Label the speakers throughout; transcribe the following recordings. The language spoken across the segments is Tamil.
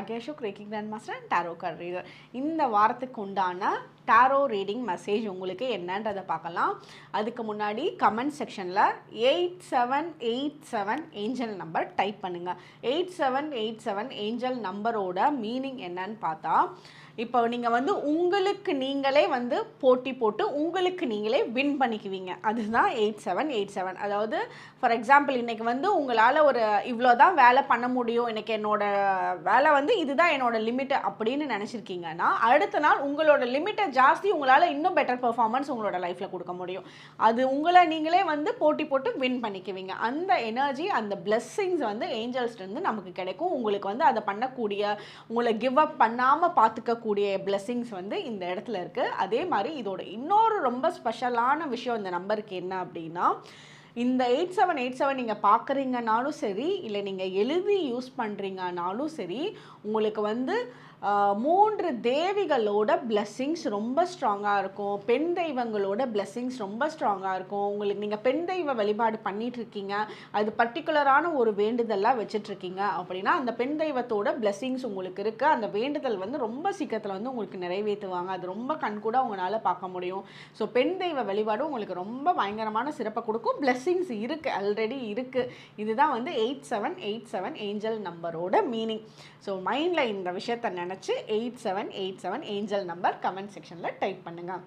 Speaker 1: பாக்யாஷோக் racking grand master and tarot card reader. இந்த வாரத்துக்கு உண்டான டாரோ ரீடிங் மெசேஜ் உங்களுக்கு என்னன்றதை பார்க்கலாம். அதுக்கு முன்னாடி கமெண்ட் செக்ஷனில் eight seven eight seven angel number type பண்ணுங்கள் eight seven eight seven angel நம்பரோட மீனிங் என்னன்னு பார்த்தா இப்போ நீங்கள் வந்து உங்களுக்கு நீங்களே வந்து போட்டி போட்டு உங்களுக்கு நீங்களே வின் பண்ணிக்குவீங்க. அதுதான் எயிட் செவன் எயிட் செவன் அதாவது ஃபார் எக்ஸாம்பிள் இன்றைக்கி வந்து உங்களால் ஒரு இவ்வளோ தான் வேலை பண்ண முடியும். எனக்கு என்னோட வேலை வந்து இதுதான் என்னோட லிமிட்டு அப்படின்னு நினச்சிருக்கீங்கன்னா அடுத்த நாள் உங்களோட லிமிட்டை ஜாஸ்தி உங்களால் இன்னும் பெட்டர் பெர்ஃபார்மன்ஸ் உங்களோட லைஃப்பில் கொடுக்க முடியும். அது உங்களை நீங்களே வந்து போட்டி போட்டு வின் பண்ணிக்குவீங்க. அந்த எனர்ஜி அந்த பிளெஸ்ஸிங்ஸ் வந்து ஏஞ்சல்ஸ்லேருந்து நமக்கு கிடைக்கும். உங்களுக்கு வந்து அதை பண்ணக்கூடிய உங்களை கிவ் அப் பண்ணாமல் பார்த்துக்கக்கூடிய பிளெஸ்ஸிங்ஸ் வந்து இந்த இடத்துல இருக்குது அதே மாதிரி இதோட இன்னொரு ரொம்ப ஸ்பெஷலான விஷயம் இந்த நம்பருக்கு என்ன அப்படின்னா இந்த எயிட் செவன் எயிட் செவன் நீங்கள் பார்க்குறீங்கனாலும் சரி இல்லை நீங்கள் எழுதி யூஸ் பண்ணுறீங்கனாலும் சரி உங்களுக்கு வந்து மூன்று தேவிகளோட blessings ரொம்ப ஸ்ட்ராங்காக இருக்கும். பெண் தெய்வங்களோட blessings ரொம்ப ஸ்ட்ராங்காக இருக்கும். உங்களுக்கு நீங்கள் பெண் தெய்வ வழிபாடு பண்ணிட்டு இருக்கீங்க. அது பர்டிகுலரான ஒரு வேண்டுதலாக வச்சிட்ருக்கீங்க அப்படின்னா அந்த பெண் தெய்வத்தோட blessings உங்களுக்கு இருக்குது அந்த வேண்டுதல் வந்து ரொம்ப சீக்கிரத்தில் வந்து உங்களுக்கு நிறைவேற்றுவாங்க. அது ரொம்ப கண்கூட உங்களால் பார்க்க முடியும். ஸோ பெண் தெய்வ வழிபாடு உங்களுக்கு ரொம்ப பயங்கரமான சிறப்பை கொடுக்கும். Blessings இருக்குது ஆல்ரெடி இருக்குது இதுதான் வந்து eight seven eight seven angel நம்பரோட மீனிங் ஸோ மைண்டில் இந்த விஷயத்தை நினச்சி eight seven eight seven angel number comment செக்ஷனில் டைப் பண்ணுங்கள்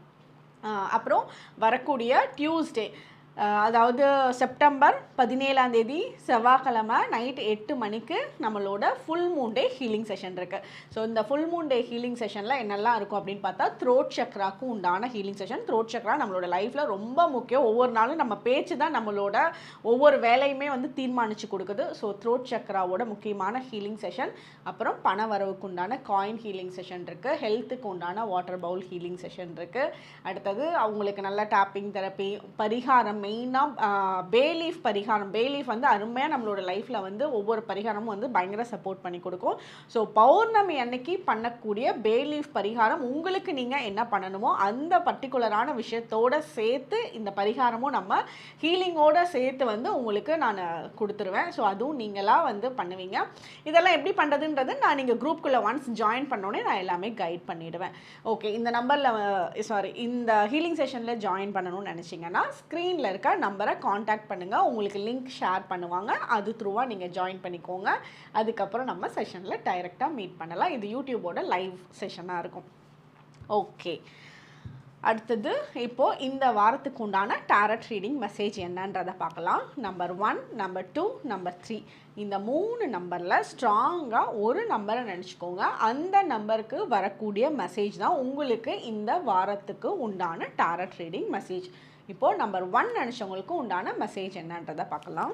Speaker 1: அப்புறம் வரக்கூடிய டியூஸ்டே அதாவது செப்டம்பர் பதினேழாம் தேதி செவ்வாய்க்கிழமை நைட் எட்டு மணிக்கு நம்மளோட full moon day healing session இருக்குது ஸோ இந்த ஃபுல் மூன் டே ஹீலிங் செஷனில் என்னெல்லாம் இருக்கும் அப்படின்னு பார்த்தா த்ரோட் சக்ராக்கும் உண்டான ஹீலிங் செஷன் த்ரோட் சக்ரா நம்மளோட லைஃப்பில் ரொம்ப முக்கியம். ஒவ்வொரு நாளும் நம்ம பேச்சு தான் நம்மளோட ஒவ்வொரு வேலையுமே வந்து தீர்மானித்து கொடுக்குது. ஸோ த்ரோட் சக்ராவோட முக்கியமான ஹீலிங் செஷன் அப்புறம் பண வரவுக்கு உண்டான காயின் ஹீலிங் செஷன் இருக்குது ஹெல்த்துக்கு உண்டான வாட்டர் பவுல் ஹீலிங் செஷன் இருக்குது அடுத்தது அவங்களுக்கு நல்ல டேப்பிங் தெரப்பி பரிகாரம் மெயினாக பேலீஃப் பரிகாரம். பேலீஃப் வந்து அருமையாக நம்மளோட லைஃப்பில் வந்து ஒவ்வொரு பரிகாரமும் வந்து பயங்கர சப்போர்ட் பண்ணி கொடுக்கும். ஸோ பௌர்ணமி அன்னைக்கு பண்ணக்கூடிய பேலீஃப் பரிகாரம் உங்களுக்கு நீங்கள் என்ன பண்ணணுமோ அந்த பர்டிகுலரான விஷயத்தோட சேர்த்து இந்த பரிகாரமும் நம்ம ஹீலிங்கோட சேர்த்து வந்து உங்களுக்கு நான் கொடுத்துருவேன். ஸோ அதுவும் நீங்களாக வந்து பண்ணுவீங்க. இதெல்லாம் எப்படி பண்ணுறதுன்றது நான் நீங்கள் குரூப்குள்ளே ஒன்ஸ் ஜாயின் பண்ணோன்னே நான் எல்லாமே கைட் பண்ணிடுவேன். ஓகே இந்த நம்பரில் சாரி இந்த ஹீலிங் செஷனில் ஜாயின் பண்ணணும்னு நினச்சிங்கன்னா ஸ்க்ரீனில் இருக்க நம்பரை காண்டாக்ட் பண்ணுங்கள் உங்களுக்கு லிங்க் ஷேர் பண்ணுவாங்க. அது த்ரூவாக நீங்கள் ஜாயின் பண்ணிக்கோங்க. அதுக்கப்புறம் நம்ம செஷனில் டைரெக்டாக மீட் பண்ணலாம். இது யூடியூபோட லைவ் செஷனாக இருக்கும். ஓகே அடுத்தது இப்போது இந்த வாரத்துக்கு உண்டான டேரட் ரீடிங் மெசேஜ் என்னன்றதை பார்க்கலாம். Number one number two number three இந்த மூணு நம்பரில் ஸ்ட்ராங்காக ஒரு நம்பரை நினச்சிக்கோங்க. அந்த நம்பருக்கு வரக்கூடிய மெசேஜ் தான் உங்களுக்கு இந்த வாரத்துக்கு உண்டான டேரட் ரீடிங் மெசேஜ் இப்போது நம்பர் ஒன் நினச்சவங்களுக்கு உண்டான மெசேஜ் என்னன்றதை பார்க்கலாம்.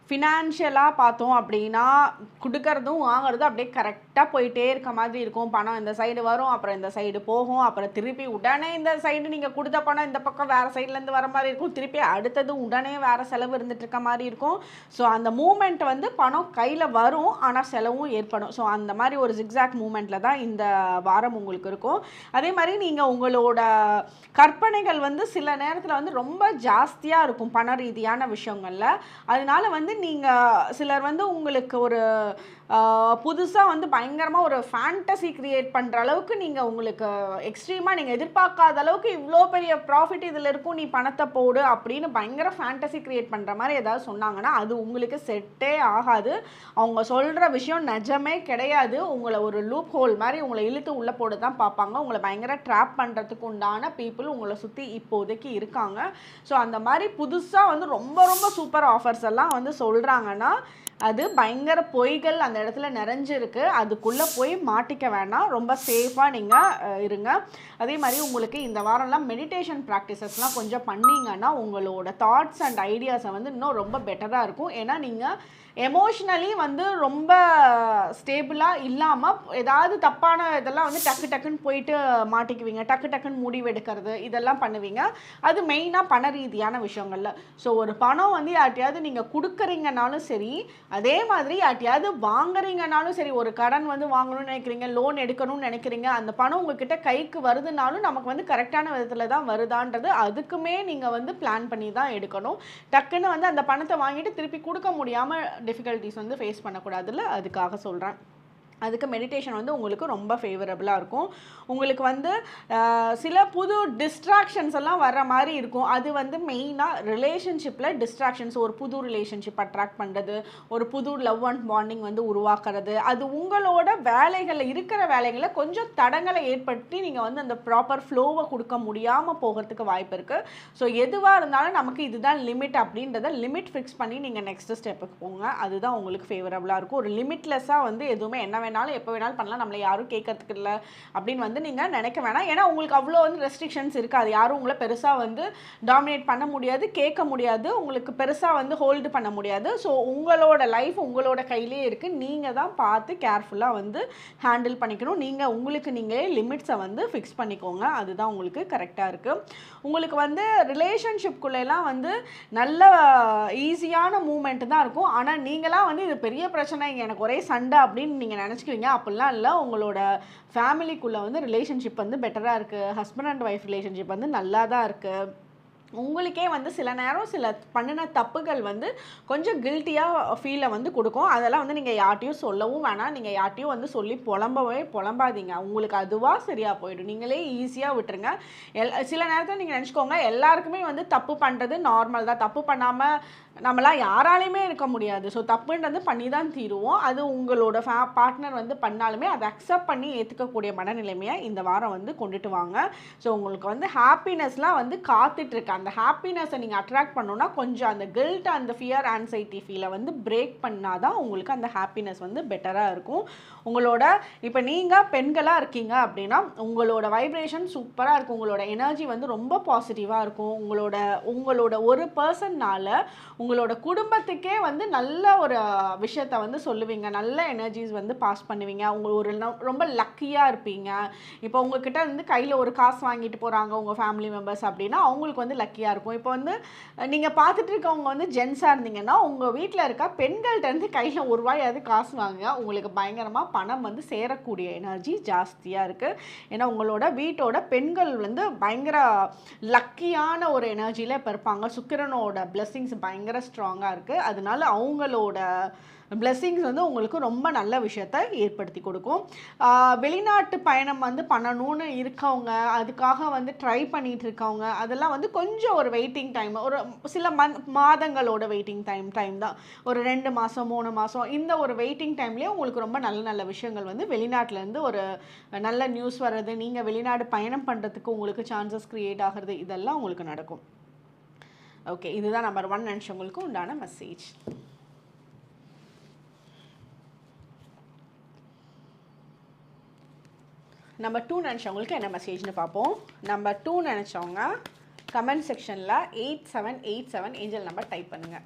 Speaker 1: ஃபினான்ஷியலாக பார்த்தோம் அப்படின்னா கொடுக்கறதும் வாங்குறதும் அப்படியே கரெக்டாக போயிட்டே இருக்க மாதிரி இருக்கும். பணம் இந்த சைடு வரும் அப்புறம் இந்த சைடு போகும் அப்புறம் திருப்பி உடனே இந்த சைடு நீங்கள் கொடுத்த பணம் இந்த பக்கம் வேறு சைட்லேருந்து வர மாதிரி இருக்கும். திருப்பி அடுத்தது உடனே வேறு செலவு இருந்துட்டு இருக்க மாதிரி இருக்கும். ஸோ அந்த மூமெண்ட் வந்து பணம் கையில் வரும் ஆனால் செலவும் ஏற்படும். ஸோ அந்த மாதிரி ஒரு ஜிக்ஸாக் மூமெண்ட்டில் தான் இந்த வாரம் உங்களுக்கு இருக்கும். அதே மாதிரி நீங்கள் உங்களோட கற்பனைகள் வந்து சில நேரத்தில் வந்து ரொம்ப ஜாஸ்தியாக இருக்கும் பண ரீதியான விஷயங்களில். அதனால வந்து நீங்கள் சிலர் வந்து உங்களுக்கு ஒரு புதுசாக வந்து பயங்கரமாக ஒரு ஃபேண்டசி க்ரியேட் பண்ணுற அளவுக்கு நீங்கள் உங்களுக்கு எக்ஸ்ட்ரீமாக நீங்கள் எதிர்பார்க்காத அளவுக்கு இவ்வளோ பெரிய ப்ராஃபிட் இதில் இருக்கும் நீ பணத்தை போடு அப்படின்னு பயங்கர ஃபேண்டசி க்ரியேட் பண்ணுற மாதிரி ஏதாவது சொன்னாங்கன்னா அது உங்களுக்கு செட்டே ஆகாது. அவங்க சொல்கிற விஷயம் நிஜமே கிடையாது. உங்களை ஒரு லூப் ஹோல் மாதிரி உங்களை இழுத்து உள்ளே போட தான் பார்ப்பாங்க. உங்களை பயங்கர ட்ராப் பண்ணுறதுக்கு உண்டான பீப்புள் உங்களை சுற்றி இப்போதைக்கு இருக்காங்க. ஸோ அந்த மாதிரி புதுசாக வந்து ரொம்ப ரொம்ப சூப்பர் ஆஃபர்ஸ் எல்லாம் வந்து சொல்கிறாங்கன்னா அது பயங்கர பொய்கள் அந்த இடத்துல நிறைஞ்சிருக்கு. அதுக்குள்ளே போய் மாட்டிக்க வேணாம். ரொம்ப சேஃபாக நீங்கள் இருங்க. அதே மாதிரி உங்களுக்கு இந்த வாரம்லாம் மெடிடேஷன் ப்ராக்டிசஸ்லாம் கொஞ்சம் பண்ணிங்கன்னா உங்களோட தாட்ஸ் அண்ட் ஐடியாஸை வந்து இன்னும் ரொம்ப பெட்டராக இருக்கும். ஏன்னா நீங்கள் எமோஷ்னலி வந்து ரொம்ப ஸ்டேபிளாக இல்லாமல் ஏதாவது தப்பான இதெல்லாம் வந்து டக்கு டக்குன்னு போயிட்டு மாட்டிக்குவீங்க. டக்கு டக்குன்னு முடிவு எடுக்கிறது இதெல்லாம் பண்ணுவீங்க. அது மெயினாக பண ரீதியான விஷயங்களில். ஸோ ஒரு பணம் வந்து யார்ட்டையாவது நீங்கள் கொடுக்குறீங்கனாலும் சரி அதே மாதிரி யார்ட்டையாவது வாங்குறீங்கனாலும் சரி ஒரு கடன் வந்து வாங்கணும்னு நினைக்கிறீங்க லோன் எடுக்கணும்னு நினைக்கிறீங்க அந்த பணம் உங்ககிட்ட கைக்கு வருதுனாலும் நமக்கு வந்து கரெக்டான விதத்தில் தான் வருதான்றது அதுக்குமே நீங்கள் வந்து பிளான் பண்ணி தான் எடுக்கணும். டக்குன்னு வந்து அந்த பணத்தை வாங்கிட்டு திருப்பி கொடுக்க முடியாமல் டிஃபிகல்ட்டிஸ் வந்து ஃபேஸ் பண்ணக்கூடாதுல்ல அதுக்காக சொல்கிறேன் அதுக்கு மெடிடேஷன் வந்து உங்களுக்கு ரொம்ப ஃபேவரபுளாக இருக்கும். உங்களுக்கு வந்து சில புது டிஸ்ட்ராக்ஷன்ஸ் எல்லாம் வர்ற மாதிரி இருக்கும். அது வந்து மெயினாக ரிலேஷன்ஷிப்பில் டிஸ்ட்ராக்ஷன்ஸ் ஒரு புது ரிலேஷன்ஷிப் அட்ராக்ட் பண்ணுறது ஒரு புது லவ் அண்ட் பாண்டிங் வந்து உருவாக்குறது. அது உங்களோட வேலைகளில் இருக்கிற வேலைகளை கொஞ்சம் தடங்களை ஏற்படுத்தி நீங்கள் வந்து அந்த ப்ராப்பர் ஃப்ளோவை கொடுக்க முடியாமல் போகிறதுக்கு வாய்ப்பு இருக்குது ஸோ எதுவாக இருந்தாலும் நமக்கு இதுதான் லிமிட் அப்படின்றத லிமிட் ஃபிக்ஸ் பண்ணி நீங்கள் நெக்ஸ்ட் ஸ்டெப்புக்கு போங்க. அதுதான் உங்களுக்கு ஃபேவரபுளாக இருக்கும். ஒரு லிமிட்லெஸ்ஸாக வந்து எதுவுமே என்ன வேணாலும் எப்போ வேணாலும் பண்ணலாம். நம்மளை யாரும் கேட்கறதுக்கு இல்லை. அப்படின்னு வந்து நீங்கள் நினைக்க வேணாம். ஏன்னா உங்களுக்கு அவ்வளோ வந்து ரெஸ்ட்ரிக்ஷன்ஸ் இருக்காது. யாரும் உங்களை பெருசாக வந்து டாமினேட் பண்ண முடியாது கேட்க முடியாது. உங்களுக்கு பெருசாக வந்து ஹோல்டு பண்ண முடியாது. ஸோ உங்களோட லைஃப் உங்களோட கையிலே இருக்குது நீங்கள் தான் பார்த்து கேர்ஃபுல்லாக வந்து ஹேண்டில் பண்ணிக்கணும். நீங்கள் உங்களுக்கு நீங்களே லிமிட்ஸை வந்து ஃபிக்ஸ் பண்ணிக்கோங்க. அதுதான் உங்களுக்கு கரெக்டாக இருக்குது உங்களுக்கு வந்து ரிலேஷன்ஷிப்குள்ளெல்லாம் வந்து நல்ல ஈஸியான மூமெண்ட் தான் இருக்கும். ஆனால் நீங்களாம் வந்து இது பெரிய பிரச்சனை. எனக்கு ஒரே சண்டை அப்படின்னு நீங்கள் நினச்சிக்குவீங்க அப்படிலாம் இல்லை. உங்களோட ஃபேமிலிக்குள்ளே வந்து ரிலேஷன்ஷிப் வந்து பெட்டராக இருக்குது ஹஸ்பண்ட் அண்ட் ஒய்ஃப் ரிலேஷன்ஷிப் வந்து நல்லா தான் இருக்குது உங்களுக்கே வந்து சில நேரம் சில பண்ணின தப்புகள் வந்து கொஞ்சம் கில்ட்டியாக ஃபீலை வந்து கொடுக்கும். அதெல்லாம் வந்து நீங்கள் யார்ட்டையும் சொல்லவும் வேணாம். நீங்கள் யார்ட்டையும் வந்து சொல்லி புலம்பவே புலம்பாதீங்க. உங்களுக்கு அதுவாக சரியாக போயிடும். நீங்களே ஈஸியாக விட்டுருங்க. எல் சில நேரத்தில் நீங்கள் நினச்சிக்கோங்க எல்லாருக்குமே வந்து தப்பு பண்ணுறது நார்மல் தான். தப்பு பண்ணாமல் நம்மளாம் யாராலையுமே இருக்க முடியாது. ஸோ தப்புன்றது பண்ணி தான் தீருவோம். அது உங்களோட ஃபே பார்ட்னர் வந்து பண்ணாலுமே அதை அக்செப்ட் பண்ணி ஏற்றுக்கக்கூடிய மனநிலைமையை இந்த வாரம் வந்து கொண்டுட்டு வாங்க. ஸோ உங்களுக்கு வந்து ஹாப்பினஸ்லாம் வந்து காத்துட்ருக்கு. அந்த ஹாப்பினஸை நீங்கள் அட்ராக்ட் பண்ணோன்னா கொஞ்சம் அந்த கில்ட் அந்த ஃபியர் ஆன்சைட்டி ஃபீலை வந்து பிரேக் பண்ணால் தான் உங்களுக்கு அந்த ஹாப்பினஸ் வந்து பெட்டராக இருக்கும். உங்களோட இப்போ நீங்கள் பெண்களாக இருக்கீங்க அப்படின்னா உங்களோட வைப்ரேஷன் சூப்பராக இருக்கும். உங்களோட எனர்ஜி வந்து ரொம்ப பாசிட்டிவாக இருக்கும். உங்களோட உங்களோட ஒரு பர்சன்னால் உங்களோட குடும்பத்துக்கே வந்து நல்ல ஒரு விஷயத்த வந்து சொல்லுவீங்க. நல்ல எனர்ஜிஸ் வந்து பாஸ் பண்ணுவீங்க. அவங்க ஒரு ந- ரொம்ப லக்கியாக இருப்பீங்க. இப்போ உங்ககிட்ட வந்து கையில் ஒரு காசு வாங்கிட்டு போகிறாங்க உங்கள் ஃபேமிலி மெம்பர்ஸ் அப்படின்னா அவங்களுக்கு வந்து லக்கியாக இருக்கும். இப்போ வந்து நீங்கள் பார்த்துட்டு இருக்கவங்க வந்து ஜென்ஸாக இருந்தீங்கன்னா உங்கள் வீட்டில் இருக்க பெண்கள்கிட்டருந்து கையில் ஒரு ரூபாயாவது காசு வாங்க உங்களுக்கு பயங்கரமாக பணம் வந்து சேரக்கூடிய எனர்ஜி ஜாஸ்தியாக இருக்குது ஏன்னா உங்களோட வீட்டோட பெண்கள் வந்து பயங்கர லக்கியான ஒரு எனர்ஜியில் இப்போ இருப்பாங்க. சுக்கிரனோட blessings பயங்கர ஸ்ட்ராங்காக இருக்குது அதனால அவங்களோட blessings வந்து உங்களுக்கு ரொம்ப நல்ல விஷயத்த ஏற்படுத்தி கொடுக்கும். வெளிநாட்டு பயணம் வந்து பண்ணணும்னு இருக்கவங்க அதுக்காக வந்து ட்ரை பண்ணிகிட்டு இருக்கவங்க அதெல்லாம் வந்து கொஞ்சம் ஒரு வெயிட்டிங் டைம் ஒரு சில மந்த் மாதங்களோட வெயிட்டிங் டைம் டைம் தான். ஒரு ரெண்டு மாதம் மூணு மாதம் இந்த ஒரு வெயிட்டிங் டைம்லேயே உங்களுக்கு ரொம்ப நல்ல நல்ல விஷயங்கள் வந்து வெளிநாட்டிலேருந்து ஒரு நல்ல நியூஸ் வர்றது நீங்கள் வெளிநாடு பயணம் பண்ணுறதுக்கு உங்களுக்கு சான்சஸ் க்ரியேட் ஆகிறது இதெல்லாம் உங்களுக்கு நடக்கும். ஓகே இதுதான் நம்பர் ஒன் நினச்சவங்களுக்கு உண்டான மெசேஜ் நம்பர் டூ நினச்சவங்களுக்கு என்ன மெசேஜ்னு பார்ப்போம். நம்பர் டூ நினச்சவங்க கமெண்ட் செக்ஷனில் eight seven eight seven angel number type பண்ணுங்கள்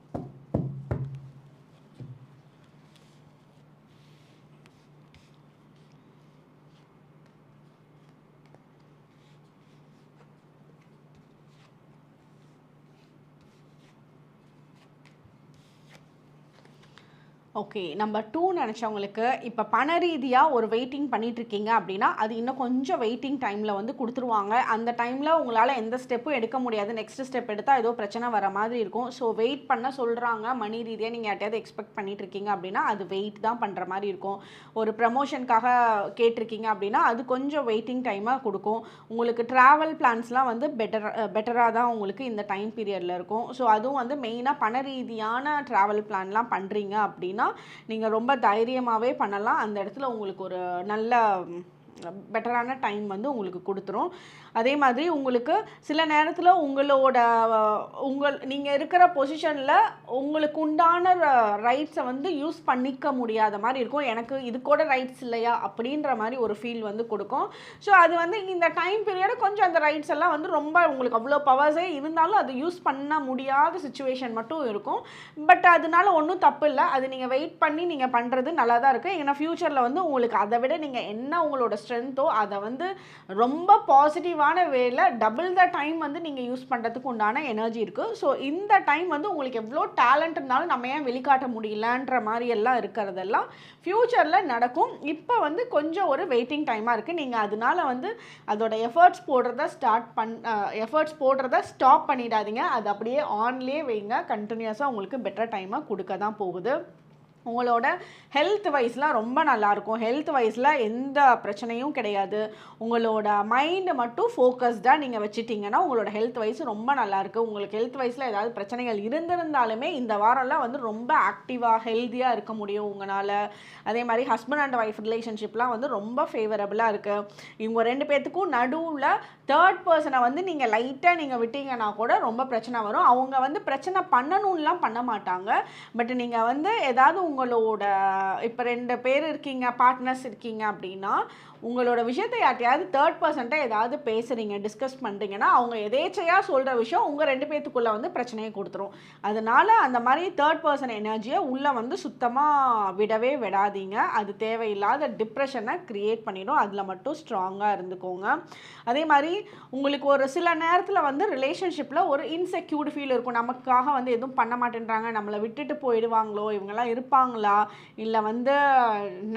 Speaker 1: ஓகே நம்பர் டூ நினச்சவங்களுக்கு இப்போ பண ரீதியாக ஒரு வெயிட்டிங் பண்ணிகிட்ருக்கீங்க அப்படின்னா அது இன்னும் கொஞ்சம் வெயிட்டிங் டைமில் வந்து கொடுத்துருவாங்க. அந்த டைமில் உங்களால் எந்த ஸ்டெப்பும் எடுக்க முடியாது. நெக்ஸ்ட் ஸ்டெப் எடுத்தால் ஏதோ பிரச்சனை வர மாதிரி இருக்கும். ஸோ வெயிட் பண்ண சொல்கிறாங்க மணி ரீதியாக நீங்கள் யார்ட்டையாவது எக்ஸ்பெக்ட் பண்ணிகிட்ருக்கீங்க அப்படின்னா அது வெயிட் தான் பண்ணுற மாதிரி இருக்கும். ஒரு ப்ரமோஷனுக்காக கேட்டிருக்கீங்க அப்படின்னா அது கொஞ்சம் வெயிட்டிங் டைமாக கொடுக்கும். உங்களுக்கு ட்ராவல் பிளான்ஸ்லாம் வந்து பெட்டர் பெட்டராக தான் உங்களுக்கு இந்த டைம் பீரியடில் இருக்கும். ஸோ அதுவும் வந்து மெயினாக பண ரீதியான ட்ராவல் பிளான்லாம் பண்ணுறீங்க அப்படின்னா நீங்கள் ரொம்ப தைரியமாகவே பண்ணலாம். அந்த இடத்துல உங்களுக்கு ஒரு நல்ல பெட்டரான டைம் வந்து உங்களுக்கு கொடுத்துரும். அதே மாதிரி உங்களுக்கு சில நேரத்தில் உங்களோட உங்கள் நீங்கள் இருக்கிற பொசிஷனில் உங்களுக்கு உண்டான ரைட்ஸை வந்து யூஸ் பண்ணிக்க முடியாத மாதிரி இருக்கும். எனக்கு இது கூட ரைட்ஸ் இல்லையா? அப்படின்ற மாதிரி ஒரு ஃபீல் வந்து கொடுக்கும். ஸோ அது வந்து இந்த டைம் பீரியடு கொஞ்சம் அந்த ரைட்ஸ் எல்லாம் வந்து ரொம்ப உங்களுக்கு அவ்வளோ பவர்ஸே இருந்தாலும் அது யூஸ் பண்ண முடியாத சுச்சுவேஷன் மட்டும் இருக்கும். பட் அதனால ஒன்றும் தப்பு இல்லை. அது நீங்கள் வெயிட் பண்ணி நீங்கள் பண்ணுறது நல்லா தான் இருக்குது ஏன்னா ஃப்யூச்சரில் வந்து உங்களுக்கு அதை விட நீங்கள் என்ன உங்களோட ஸ்ட்ரென்த்தோ அதை வந்து ரொம்ப பாசிட்டிவான வேல டபுள் த டைம் வந்து நீங்கள் யூஸ் பண்ணுறதுக்கு உண்டான எனர்ஜி இருக்குது ஸோ இந்த டைம் வந்து உங்களுக்கு எவ்வளோ டேலண்ட் இருந்தாலும் நம்ம ஏன் வெளிக்காட்ட முடியலன்ற மாதிரி எல்லாம் இருக்கிறதெல்லாம் ஃப்யூச்சரில் நடக்கும். இப்போ வந்து கொஞ்சம் ஒரு வெயிட்டிங் டைமாக இருக்குது நீங்கள் அதனால வந்து அதோட எஃபர்ட்ஸ் போடுறத ஸ்டார்ட் பண் எஃபர்ட்ஸ் போடுறத ஸ்டாப் பண்ணிடாதீங்க. அது அப்படியே ஆன்லேயே வைங்க. கண்டினியூஸாக உங்களுக்கு பெட்டர் டைமாக கொடுக்க தான் போகுது. உங்களோட ஹெல்த் வைஸ்லாம் ரொம்ப நல்லாயிருக்கும் ஹெல்த் வைஸில் எந்த பிரச்சனையும் கிடையாது. உங்களோட மைண்டை மட்டும் ஃபோக்கஸ்டாக நீங்கள் வச்சுட்டிங்கன்னா உங்களோட ஹெல்த் வைஸ் ரொம்ப நல்லாயிருக்கு உங்களுக்கு ஹெல்த் வைஸில் ஏதாவது பிரச்சனைகள் இருந்திருந்தாலுமே இந்த வாரம்லாம் வந்து ரொம்ப ஆக்டிவாக ஹெல்த்தியாக இருக்க முடியும் உங்களால். அதே மாதிரி ஹஸ்பண்ட் அண்ட் ஒய்ஃப் ரிலேஷன்ஷிப்லாம் வந்து ரொம்ப ஃபேவரபுளாக இருக்குது இவங்க ரெண்டு பேர்த்துக்கும் நடுவில் தேர்ட் பர்சனை வந்து நீங்கள் லைட்டாக நீங்கள் விட்டீங்கன்னா கூட ரொம்ப பிரச்சனை வரும். அவங்க வந்து பிரச்சனை பண்ணணும்லாம் பண்ண மாட்டாங்க. பட் நீங்கள் வந்து ஏதாவது உங்களோட இப்போ ரெண்டு பேர் இருக்கீங்க பார்ட்னர்ஸ் இருக்கீங்க அப்படின்னா உங்களோட விஷயத்தை யார்ட்டையாவது தேர்ட் பர்சன்ட்டை ஏதாவது பேசுகிறீங்க டிஸ்கஸ் பண்ணுறீங்கன்னா அவங்க எதேச்சையாக சொல்கிற விஷயம் உங்கள் ரெண்டு பேர்த்துக்குள்ளே வந்து பிரச்சனையை கொடுத்துரும். அதனால அந்த மாதிரி தேர்ட் பர்சன் எனர்ஜியை உள்ளே வந்து சுத்தமாக விடவே விடாதீங்க. அது தேவையில்லாத டிப்ரெஷனை க்ரியேட் பண்ணிடும். அதில் மட்டும் ஸ்ட்ராங்காக இருந்துக்கோங்க. அதே மாதிரி உங்களுக்கு ஒரு சில நேரத்தில் வந்து ரிலேஷன்ஷிப்பில் ஒரு இன்செக்யூர்டு ஃபீல் இருக்கும். நமக்காக வந்து எதுவும் பண்ண மாட்டேன்றாங்க. நம்மளை விட்டுட்டு போயிடுவாங்களோ? இவங்கெல்லாம் இருப்பாங்களா? இல்லை வந்து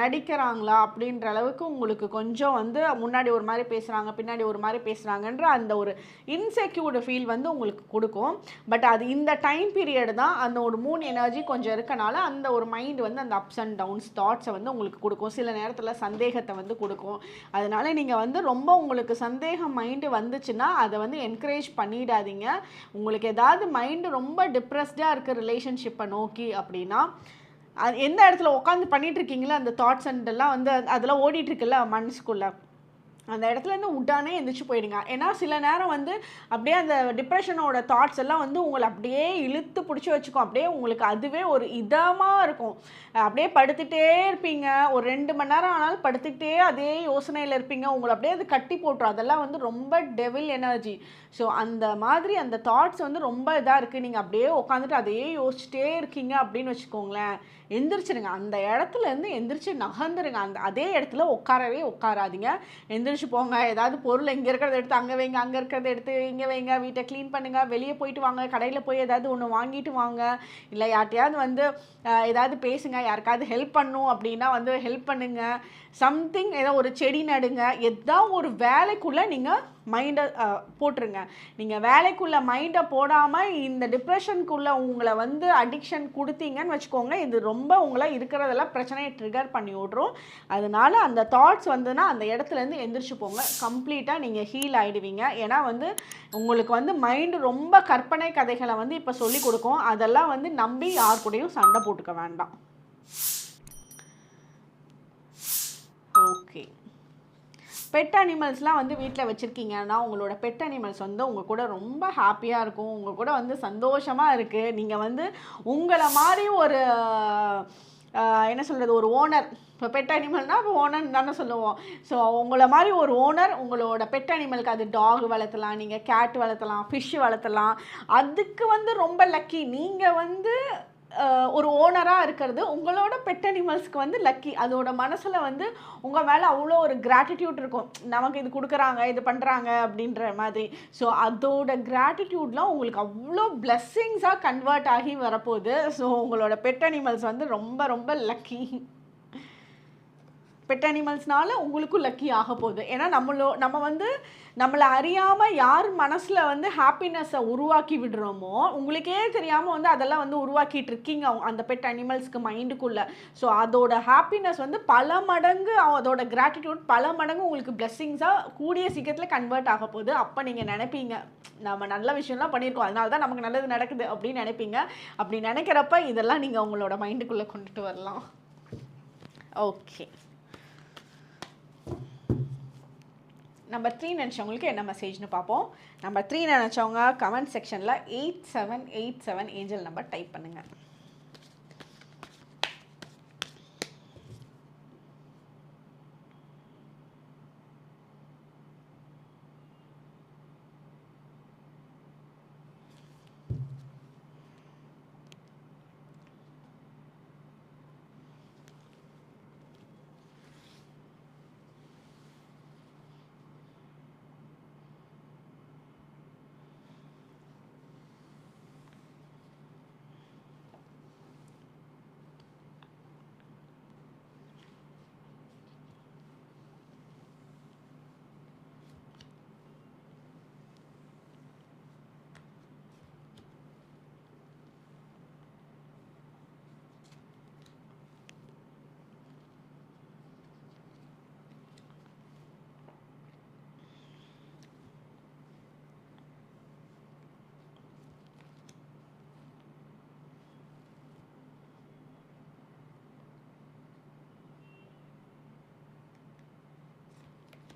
Speaker 1: நடிக்கிறாங்களா? அப்படின்ற அளவுக்கு உங்களுக்கு கொஞ்சம் வந்து முன்னாடி ஒரு மாதிரி பேசுகிறாங்க பின்னாடி ஒரு மாதிரி பேசுகிறாங்கன்ற அந்த ஒரு இன்செக்யூர்டு ஃபீல் வந்து உங்களுக்கு கொடுக்கும். பட் அது இந்த டைம் பீரியட் தான் அந்த ஒரு மூணு எனர்ஜி கொஞ்சம் இருக்கனால அந்த ஒரு மைண்ட் வந்து அந்த அப்ஸ் அண்ட் டவுன்ஸ் தாட்ஸை வந்து உங்களுக்கு கொடுக்கும். சில நேரத்தில் சந்தேகத்தை வந்து கொடுக்கும். அதனால் நீங்கள் வந்து ரொம்ப உங்களுக்கு சந்தேகம் மைண்டு வந்துச்சுன்னா அதை வந்து என்கரேஜ் பண்ணிடாதீங்க. உங்களுக்கு ஏதாவது மைண்டு ரொம்ப டிப்ரெஸ்டாக இருக்க ரிலேஷன்ஷிப்பை நோக்கி அப்படின்னா அது எந்த இடத்துல உட்காந்து பண்ணிட்டு இருக்கீங்களோ அந்த தாட்ஸ் அண்ட் எல்லாம் வந்து அதெல்லாம் ஓடிட்டு இருக்குல்ல மனசுக்குள்ள. அந்த இடத்துலேருந்து உட்டானே உடானே எந்திரிச்சு போயிடுங்க. ஏன்னா சில நேரம் வந்து அப்படியே அந்த டிப்ரெஷனோட தாட்ஸ் எல்லாம் வந்து உங்களை அப்படியே இழுத்து பிடிச்சி வச்சுக்கும். அப்படியே உங்களுக்கு அதுவே ஒரு இதமாக இருக்கும். அப்படியே படுத்துகிட்டே இருப்பீங்க. ஒரு ரெண்டு மணி நேரம் ஆனாலும் படுத்துக்கிட்டே அதே யோசனையில் இருப்பீங்க. உங்களை அப்படியே அது கட்டி போட்டுரும். அதெல்லாம் வந்து ரொம்ப டெவில் எனர்ஜி ஸோ அந்த மாதிரி அந்த தாட்ஸ் வந்து ரொம்ப இதாக இருக்குது நீங்கள் அப்படியே உட்காந்துட்டு அதையே யோசிச்சுட்டே இருக்கீங்க அப்படின்னு வச்சுக்கோங்களேன். எந்திரிச்சிருங்க. அந்த இடத்துல இருந்து எந்திரிச்சு நகர்ந்துருங்க. அந்த அதே இடத்துல உட்காரவே உட்காராதீங்க. எந்திரிச்சு போங்க. ஏதாவது பொருள் இங்கே இருக்கிறத எடுத்து அங்கே வைங்க அங்கே இருக்கிறத எடுத்து இங்கே வைங்க. வீட்டை க்ளீன் பண்ணுங்கள் வெளியே போயிட்டு வாங்க. கடையில் போய் ஏதாவது ஒன்று வாங்கிட்டு வாங்க. இல்லை யார்ட்டையாவது வந்து ஏதாவது பேசுங்க. யாருக்காவது ஹெல்ப் பண்ணும் அப்படின்னா வந்து ஹெல்ப் பண்ணுங்கள் சம்திங் ஏதோ ஒரு செடி நடுங்க ஏதாவது ஒரு வேலைக்குள்ளே நீங்கள் மைண்டை போட்டுருங்க. நீங்கள் வேலைக்குள்ளே மைண்டை போடாமல் இந்த டிப்ரெஷனுக்குள்ளே உங்களை வந்து அடிக்ஷன் கொடுத்தீங்கன்னு வச்சுக்கோங்க இது ரொம்ப உங்களை இருக்கிறதெல்லாம் பிரச்சனையை ட்ரிகர் பண்ணி விட்ரும் அதனால அந்த தாட்ஸ் வந்துன்னா அந்த இடத்துலேருந்து எந்திரிச்சு போங்க. கம்ப்ளீட்டாக நீங்கள் ஹீல் ஆகிடுவீங்க ஏன்னா வந்து உங்களுக்கு வந்து மைண்டு ரொம்ப கற்பனை கதைகளை வந்து இப்போ சொல்லி கொடுக்கும். அதெல்லாம் வந்து நம்பி யார் கூடயும் சண்டை போட்டுக்க வேண்டாம். ஓகே பெட் அனிமல்ஸ்லாம் வந்து வீட்டில் வச்சுருக்கீங்கன்னா உங்களோட பெட் அனிமல்ஸ் வந்து உங்கள் கூட ரொம்ப ஹாப்பியாக இருக்கும். உங்கள் கூட வந்து சந்தோஷமாக இருக்குது நீங்கள் வந்து உங்களை மாதிரி ஒரு என்ன சொல்கிறது ஒரு ஓனர் இப்போ பெட் அனிமல்னால் இப்போ ஓனர் தானே சொல்லுவோம். ஸோ உங்களை மாதிரி ஒரு ஓனர் உங்களோட பெட் அனிமலுக்கு அது டாக் வளர்த்தலாம் நீங்கள் கேட் வளர்த்தலாம் ஃபிஷ் வளர்த்தலாம். அதுக்கு வந்து ரொம்ப லக்கி நீங்கள் வந்து ஒரு ஓனராக இருக்கிறது உங்களோட பெட் அனிமல்ஸ்க்கு வந்து லக்கி அதோட மனசில் வந்து உங்கள் மேலே அவ்வளோ ஒரு கிராட்டிடியூட் இருக்கும். நமக்கு இது கொடுக்குறாங்க இது பண்ணுறாங்க அப்படின்ற மாதிரி. ஸோ அதோட கிராட்டிடியூட்லாம் உங்களுக்கு அவ்வளோ பிளெஸ்ஸிங்ஸாக கன்வெர்ட் ஆகி வரப்போகுது. ஸோ உங்களோட பெட் அனிமல்ஸ் வந்து ரொம்ப ரொம்ப லக்கி பெட் அனிமல்ஸ்னால உங்களுக்கும் லக்கி ஆக போகுது. ஏன்னா நம்மளோ நம்ம வந்து நம்மளை அறியாமல் யார் மனசில் வந்து ஹாப்பினஸ்ஸை உருவாக்கி விடுறோமோ உங்களுக்கே தெரியாமல் வந்து அதெல்லாம் வந்து உருவாக்கிட்டு இருக்கீங்க அந்த பெட் அனிமல்ஸ்க்கு மைண்டுக்குள்ளே ஸோ அதோட ஹாப்பினஸ் வந்து பல மடங்கு அதோட கிராட்டிடியூட் பல மடங்கு உங்களுக்கு பிளெஸ்ஸிங்ஸாக கூடிய சீக்கிரத்தில் கன்வெர்ட் ஆக போகுது. அப்போ நீங்கள் நினைப்பீங்க நம்ம நல்ல விஷயம்லாம் பண்ணியிருக்கோம் அதனால தான் நமக்கு நல்லது நடக்குது அப்படின்னு நினைப்பீங்க. அப்படி நினைக்கிறப்ப இதெல்லாம் நீங்கள் உங்களோட மைண்டுக்குள்ளே கொண்டுட்டு வரலாம். ஓகே நம்பர் த்ரீ நினச்சவங்களுக்கு என்ன மெசேஜ்னு பார்ப்போம். நம்பர் த்ரீ நினச்சவங்க கமெண்ட் செக்ஷனில் eight seven eight seven angel number type பண்ணுங்கள்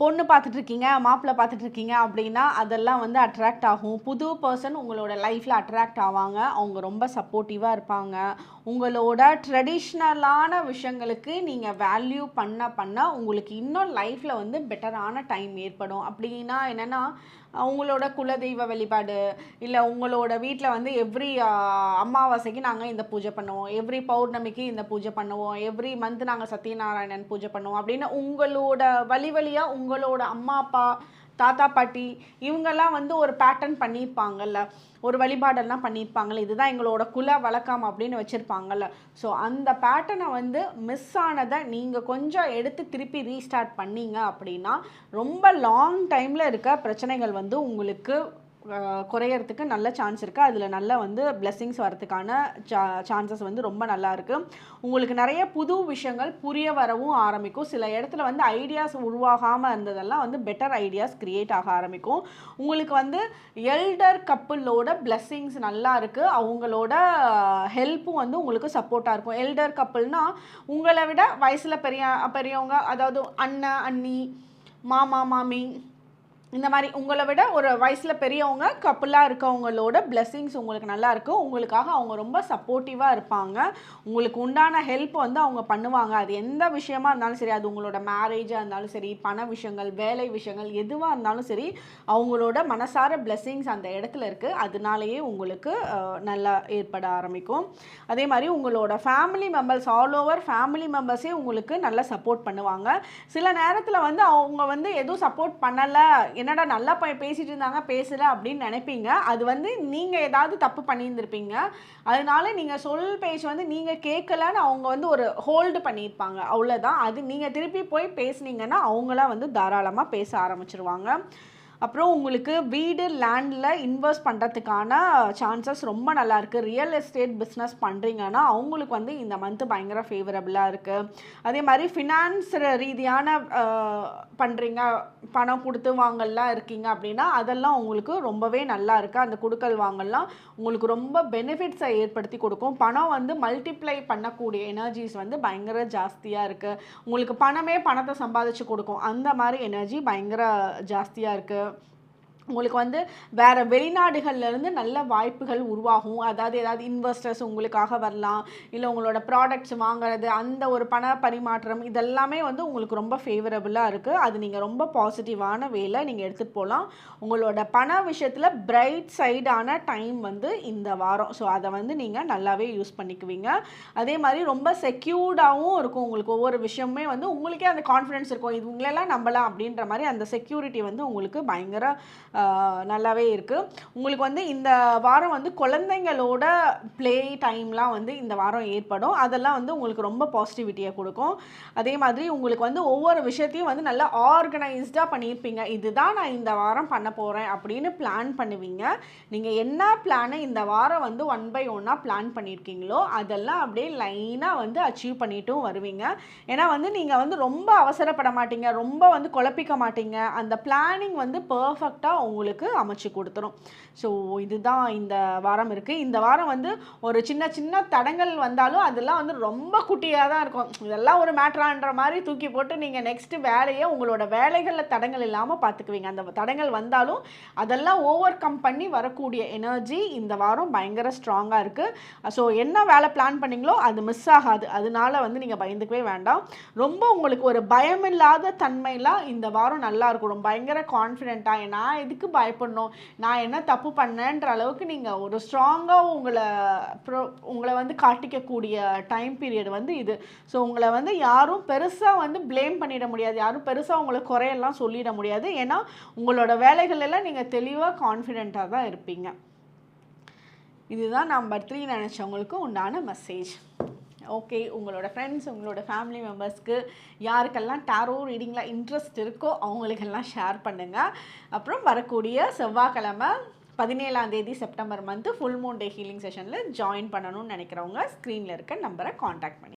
Speaker 1: பொண்ணு பார்த்துட்டு இருக்கீங்க மாப்பிள்ளை பார்த்துட்டு இருக்கீங்க அப்படின்னா அதெல்லாம் வந்து அட்ராக்ட் ஆகும். புது பர்சன் உங்களோட லைஃப்பில் அட்ராக்ட் ஆவாங்க. அவங்க ரொம்ப சப்போர்ட்டிவாக இருப்பாங்க. உங்களோட ட்ரெடிஷ்னலான விஷயங்களுக்கு நீங்கள் வேல்யூ பண்ண பண்ண உங்களுக்கு இன்னும் லைஃப்பில் வந்து பெட்டரான டைம் ஏற்படும். அப்படின்னா என்னென்னா உங்களோட குலதெய்வ வழிபாடு இல்லை உங்களோட வீட்டில் வந்து எவ்ரி அமாவாசைக்கு நாங்கள் இந்த பூஜை பண்ணுவோம். எவ்ரி பௌர்ணமிக்கு இந்த பூஜை பண்ணுவோம். எவ்ரி மந்த் நாங்கள் சத்யநாராயணன் பூஜை பண்ணுவோம். அப்படின்னு உங்களோட வழி வழியாக உங்களோட அம்மா அப்பா தாத்தா பாட்டி இவங்கெல்லாம் வந்து ஒரு பேட்டர்ன் பண்ணியிருப்பாங்கல்ல. ஒரு வழிபாடெல்லாம் பண்ணியிருப்பாங்கல்ல. இதுதான் எங்களோட குல வழக்கம் அப்படின்னு வச்சுருப்பாங்கல்ல. ஸோ அந்த பேட்டர்னை வந்து மிஸ் ஆனதை நீங்கள் கொஞ்சம் எடுத்து திருப்பி ரீஸ்டார்ட் பண்ணீங்க அப்படின்னா ரொம்ப லாங் டைமில் இருக்க பிரச்சனைகள் வந்து உங்களுக்கு குறையறதுக்கு நல்ல சான்ஸ் இருக்குது அதில் நல்ல வந்து blessings வரதுக்கான சா சான்சஸ் வந்து ரொம்ப நல்லா இருக்குது உங்களுக்கு நிறைய புது விஷயங்கள் புரிய வரவும் ஆரம்பிக்கும். சில இடத்துல வந்து ஐடியாஸ் உருவாகாமல் இருந்ததெல்லாம் வந்து பெட்டர் ஐடியாஸ் க்ரியேட் ஆக ஆரம்பிக்கும். உங்களுக்கு வந்து எல்டர் கப்புளோட blessings நல்லா இருக்குது அவங்களோட ஹெல்ப்பும் வந்து உங்களுக்கு சப்போர்ட்டாக இருக்கும். எல்டர் கப்புள்னால் உங்களை விட வயசில் பெரிய பெரியவங்க அதாவது அண்ணன் அண்ணி மாமா மாமி இந்த மாதிரி உங்களை விட ஒரு வயசில் பெரியவங்க கப்புலாக இருக்கவங்களோட பிளெஸ்ஸிங்ஸ் உங்களுக்கு நல்லா இருக்கும். உங்களுக்காக அவங்க ரொம்ப சப்போர்ட்டிவாக இருப்பாங்க. உங்களுக்கு உண்டான ஹெல்ப் வந்து அவங்க பண்ணுவாங்க. அது எந்த விஷயமா இருந்தாலும் சரி அது உங்களோட மேரேஜாக இருந்தாலும் சரி பண விஷயங்கள் வேலை விஷயங்கள் எதுவாக இருந்தாலும் சரி அவங்களோட மனசார பிளெஸ்ஸிங்ஸ் அந்த இடத்துல இருக்குது அதனாலேயே உங்களுக்கு நல்லா ஏற்பட ஆரம்பிக்கும். அதே மாதிரி உங்களோட family members all over family மெம்பர்ஸே உங்களுக்கு நல்லா சப்போர்ட் பண்ணுவாங்க. சில நேரத்தில் வந்து அவங்க வந்து எதுவும் சப்போர்ட் பண்ணலை என்னடா நல்லா ப பேசிட்டு இருந்தாங்க பேசலை அப்படின்னு நினைப்பீங்க. அது வந்து நீங்கள் ஏதாவது தப்பு பண்ணியிருந்திருப்பீங்க. அதனால நீங்கள் சொல் பேச்சு வந்து நீங்கள் கேட்கலன்னு அவங்க வந்து ஒரு ஹோல்டு பண்ணியிருப்பாங்க. அவ்வளோதான் அது நீங்கள் திருப்பி போய் பேசுனீங்கன்னா அவங்களாம் வந்து தாராளமாக பேச ஆரம்பிச்சிருவாங்க. அப்புறம் உங்களுக்கு வீடு லேண்டில் இன்வெஸ்ட் பண்ணுறதுக்கான சான்சஸ் ரொம்ப நல்லாயிருக்கு ரியல் எஸ்டேட் பிஸ்னஸ் பண்ணுறீங்கன்னா அவங்களுக்கு வந்து இந்த மந்த்து பயங்கர ஃபேவரபுளாக இருக்குது அதே மாதிரி ஃபினான்ஸ் ரீதியான பண்ணுறீங்க பணம் கொடுத்து வாங்கலாம் இருக்கீங்க அப்படின்னா அதெல்லாம் உங்களுக்கு ரொம்பவே நல்லா இருக்குது அந்த கொடுக்கல் வாங்கலாம் உங்களுக்கு ரொம்ப பெனிஃபிட்ஸை ஏற்படுத்தி கொடுக்கும். பணம் வந்து மல்டிப்ளை பண்ணக்கூடிய எனர்ஜிஸ் வந்து பயங்கர ஜாஸ்தியாக இருக்குது உங்களுக்கு பணமே பணத்தை சம்பாதிச்சு கொடுக்கும். அந்த மாதிரி எனர்ஜி பயங்கர ஜாஸ்தியாக இருக்குது உங்களுக்கு வந்து வேறு வெளிநாடுகள்லேருந்து நல்ல வாய்ப்புகள் உருவாகும். அதாவது ஏதாவது இன்வெஸ்டர்ஸ் உங்களுக்காக வரலாம். இல்லை உங்களோட ப்ராடக்ட்ஸ் வாங்குறது அந்த ஒரு பண பரிமாற்றம் இதெல்லாமே வந்து உங்களுக்கு ரொம்ப ஃபேவரபுளாக இருக்குது அது நீங்கள் ரொம்ப பாசிட்டிவான வேலை நீங்கள் எடுத்துகிட்டு போகலாம் உங்களோட பண விஷயத்தில் பிரைட் சைடான டைம் வந்து இந்த வாரம். ஸோ அதை வந்து நீங்கள் நல்லாவே யூஸ் பண்ணிக்குவீங்க. அதே மாதிரி ரொம்ப செக்யூர்டாகவும் இருக்கும் உங்களுக்கு. ஒவ்வொரு விஷயமுமே வந்து உங்களுக்கே அந்த கான்ஃபிடென்ஸ் இருக்கும். இது உங்களெல்லாம் நம்பலாம் அப்படின்ற மாதிரி அந்த செக்யூரிட்டி வந்து உங்களுக்கு பயங்கர நல்லாவே இருக்குது உங்களுக்கு வந்து இந்த வாரம் வந்து குழந்தைங்களோட ப்ளே டைம்லாம் வந்து இந்த வாரம் ஏற்படும். அதெல்லாம் வந்து உங்களுக்கு ரொம்ப பாசிட்டிவிட்டியை கொடுக்கும். அதே மாதிரி உங்களுக்கு வந்து ஒவ்வொரு விஷயத்தையும் வந்து நல்லா ஆர்கனைஸ்டாக பண்ணியிருப்பீங்க. இதுதான் நான் இந்த வாரம் பண்ண போகிறேன் அப்படின்னு பிளான் பண்ணுவீங்க. நீங்கள் என்ன பிளானை இந்த வாரம் வந்து ஒன் பை ஒன்னாக பிளான் பண்ணியிருக்கீங்களோ அதெல்லாம் அப்படியே லைனாக வந்து அச்சீவ் பண்ணிட்டும் வருவீங்க. ஏன்னா வந்து நீங்கள் வந்து ரொம்ப அவசரப்பட மாட்டீங்க. ரொம்ப வந்து குழப்பிக்க மாட்டீங்க. அந்த பிளானிங் வந்து பர்ஃபெக்டாக உங்களுக்கு அமைச்சு கொடுத்துரும். ஸோ இதுதான் இந்த வாரம் இருக்குது இந்த வாரம் வந்து ஒரு சின்ன சின்ன தடங்கள் வந்தாலும் அதெல்லாம் வந்து ரொம்ப குட்டியாக தான் இருக்கும். இதெல்லாம் ஒரு மேட்ரான்ற மாதிரி தூக்கி போட்டு நீங்கள் நெக்ஸ்ட்டு வேலையை உங்களோட வேலைகளில் தடங்கள் இல்லாமல் பார்த்துக்குவீங்க அந்த தடங்கள் வந்தாலும் அதெல்லாம் ஓவர் கம் பண்ணி வரக்கூடிய எனர்ஜி இந்த வாரம் பயங்கர ஸ்ட்ராங்காக இருக்குது ஸோ என்ன வேலை பிளான் பண்ணீங்களோ அது மிஸ் ஆகாது. அதனால வந்து நீங்கள் பயந்துக்கவே வேண்டாம். ரொம்ப உங்களுக்கு ஒரு பயமில்லாத தன்மையெல்லாம் இந்த வாரம் நல்லா இருக்கும் பயங்கர கான்ஃபிடென்ட்டாக நான் எதுக்கு பயப்படணும்? நான் என்ன தப்பு பண்ணேன்ற அளவுக்கு நீங்கள் ஒரு ஸ்ட்ராங்காக உங்களை ப்ரோ உங்களை வந்து காட்டிக்கக்கூடிய டைம் பீரியட் வந்து இது. ஸோ உங்களை வந்து யாரும் பெருசாக வந்து ப்ளேம் பண்ணிட முடியாது. யாரும் பெருசாக உங்களை குறையெல்லாம் சொல்லிட முடியாது. ஏன்னா உங்களோட வேலைகள் எல்லாம் நீங்கள் தெளிவாக கான்ஃபிடெண்ட்டாக தான் இருப்பீங்க. இதுதான் நம்பர் த்ரீ நினச்சவங்களுக்கு உண்டான மெசேஜ் ஓகே உங்களோட ஃப்ரெண்ட்ஸ் உங்களோட ஃபேமிலி மெம்பர்ஸ்க்கு யாருக்கெல்லாம் டாரோ ரீடிங்கில் இன்ட்ரெஸ்ட் இருக்கோ அவங்களுக்கெல்லாம் ஷேர் பண்ணுங்கள் அப்புறம் வரக்கூடிய செவ்வாய்க்கிழமை பதினேழாம் தேதி September month full moon day healing செஷனில் ஜாயின் பண்ணணும்னு நினைக்கிறவங்க ஸ்க்ரீனில் இருக்க நம்பரை காண்டாக்ட் பண்ணி